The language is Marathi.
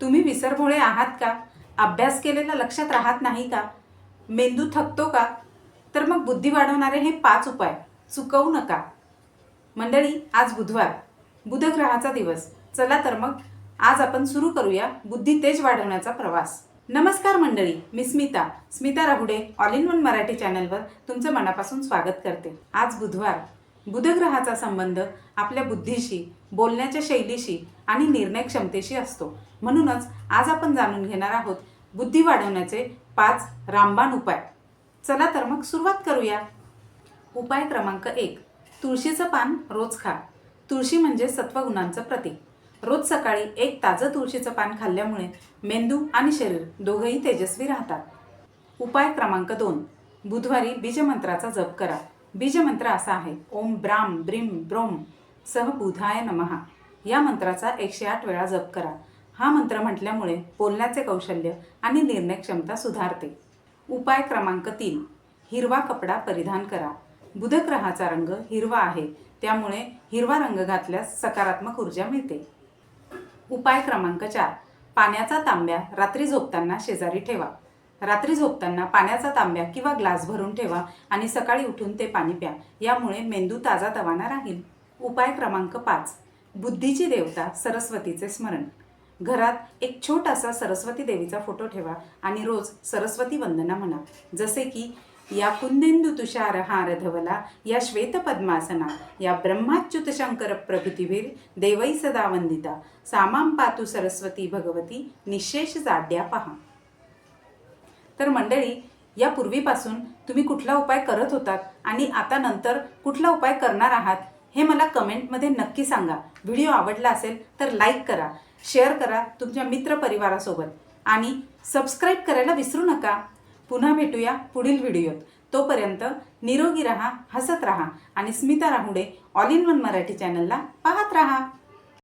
तुम्ही विसरभोळे आहात का? अभ्यास केलेला लक्षात राहत नाही का? मेंदू थकतो का? तर मग बुद्धी वाढवणारे हे पाच उपाय. चुकवू नका. मंडळी आज बुधवार. बुधग्रहाचा दिवस. चला तर मग आज आपण सुरू करूया बुद्धी तेज वाढवण्याचा प्रवास. नमस्कार मंडळी मी Smita. Smita Rahude all in one Marathi चॅनलवर तुमचं मनापासून स्वागत करते. आज बुधवार. बुधग्रहाचा संबंध आपल्या बुद्धीशी बोलण्याच्या शैलीशी आणि निर्णय क्षमतेशी असतो. म्हणूनच आज आपण जाणून घेणार आहोत बुद्धी वाढवण्याचे पाच रामबाण उपाय. चला तर मग सुरुवात करूया. उपाय क्रमांक एक तुळशीचं पान रोज खा. तुळशी म्हणजे सत्वगुणांचं प्रतीक. रोज सकाळी एक ताजं तुळशीचं पान खाल्ल्यामुळे मेंदू आणि शरीर दोघंही तेजस्वी राहतात. उपाय क्रमांक दोन बुधवारी बीजमंत्राचा जप करा. बीजमंत्र असा आहे ओम ब्राम ब्रीम ब्रोम सह बुधाय नमहा. या मंत्राचा एकशे आठ वेळा जप करा. हा मंत्र म्हटल्यामुळे बोलण्याचे कौशल्य आणि निर्णय क्षमता सुधारते. उपाय क्रमांक तीन हिरवा कपडा परिधान करा. बुधग्रहाचा रंग हिरवा आहे त्यामुळे हिरवा रंग घातल्यास सकारात्मक ऊर्जा मिळते. उपाय क्रमांक चार पाण्याचा तांब्या रात्री झोपताना शेजारी ठेवा. रात्री झोपताना पाण्याचा तांब्या किंवा ग्लास भरून ठेवा आणि सकाळी उठून ते पाणी प्या. यामुळे मेंदू ताजा तवाना राहील. उपाय क्रमांक पाच. बुद्धीची देवता सरस्वतीचे स्मरण. घरात एक छोटासा सरस्वती देवीचा फोटो ठेवा आणि रोज सरस्वती वंदना म्हणा. जसे की या कुंदेंदु तुषार हार धवला या श्वेत पद्मासना या ब्रह्माच्युत शंकर प्रभृतीवीर देवै सदा वंदिता सामां पातु सरस्वती भगवती निशेष जाड्या पहा. तर मंडळी या पूर्वीपासून तुम्ही कुठला उपाय करत होतात आणि आता नंतर कुठला उपाय करणार आहात हे मला कमेंटमध्ये नक्की सांगा. व्हिडिओ आवडला असेल तर लाईक करा शेअर करा तुमच्या मित्रपरिवारासोबत आणि सबस्क्राईब करायला विसरू नका. पुन्हा भेटूया पुढील व्हिडिओत. तोपर्यंत निरोगी रहा हसत रहा आणि Smita Rahude all in one Marathi चॅनलला पाहत राहा.